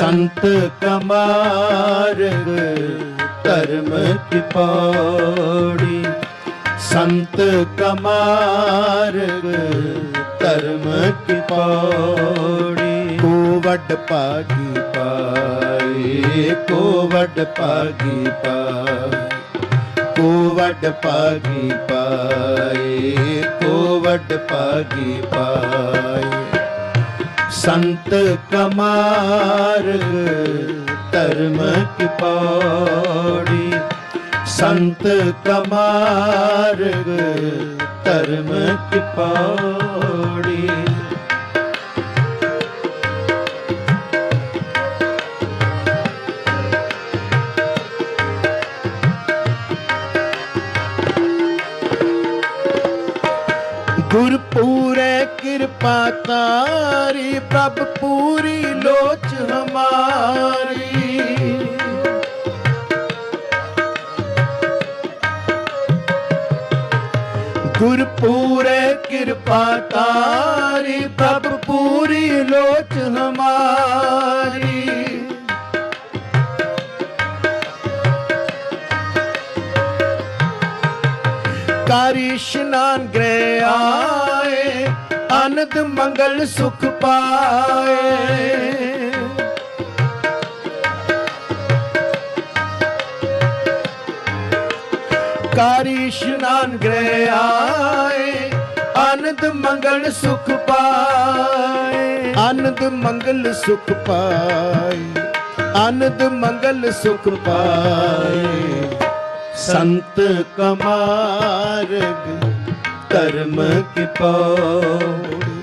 ਸੰਤ ਕਮਾਰਗ, ਧਰਮ ਕੀ ਪੌੜੀ ਸੰਤ ਕਮਾਰਗ, ਧਰਮ ਕੀ ਪੌੜੀ ਕੋ ਵੱਡ ਭਾਗੀ ਪਾਏ ਕੋ ਵੱਡ ਭਾਗੀ ਪਾਏ ਕੋ ਵੱਡ ਭਾਗੀ ਪਾਏ ਕੋ ਵੱਡ ਭਾਗੀ ਪਾਏ ਸੰਤ ਕਮਾਰਗ ਧਰਮ ਕੀ ਪੌੜੀ। ਸੰਤ ਕਮਾਰਗ ਧਰਮ ਕੀ ਪੌੜੀ। ਗੁਰ ਪੂਰੇ ਕਿਰਪਾ ਤਾਰੀ, ਪ੍ਰਭ ਪੂਰੀ ਲੋਚ ਹਮਾਰੀ। ਗੁਰ ਪੂਰੇ ਕਿਰਪਾ ਤਾਰੀ, ਪ੍ਰਭ ਪੂਰੀ ਲੋਚ ਹਮਾਰੀ। ਕਾਰੀ ਇਸ਼ਨਾਨ ਗ੍ਰਹਿ ਆਏ, ਆਨੰਦ, ਮੰਗਲ, ਸੁਖ ਪਾਏ। ਕਾਰੀ ਇਸ਼ਨਾਨ ਗ੍ਰਹਿ ਆਏ, ਆਨੰਦ, ਮੰਗਲ, ਸੁਖ ਪਾਏ। ਆਨੰਦ, ਮੰਗਲ, ਸੁਖ ਪਾਏ। ਆਨੰਦ, ਮੰਗਲ, ਸੁਖ ਪਾਏ। ਸੰਤ ਕਮਾਰਗ, ਧਰਮ ਕੀ ਪੌੜੀ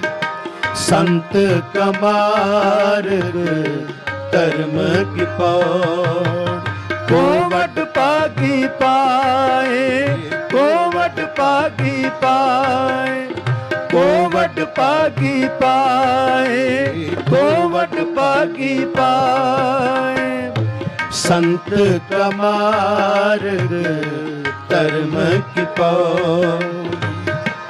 ਸੰਤ ਕਮਾਰਗ, ਧਰਮ ਕੀ ਪੌੜੀ ਕੋਵਟ ਪਾਗੀ ਪਾਏ ਕੋ ਪਾਗੀ ਪਾਏ, ਕੋਵਟ ਪਾਗੀ ਪਾਏ ਕੋ ਪਾਗੀ ਪਾਏ। ਸੰਤ ਕਮਾਰਗ ਧਰਮ ਕੀ ਪੌੜੀ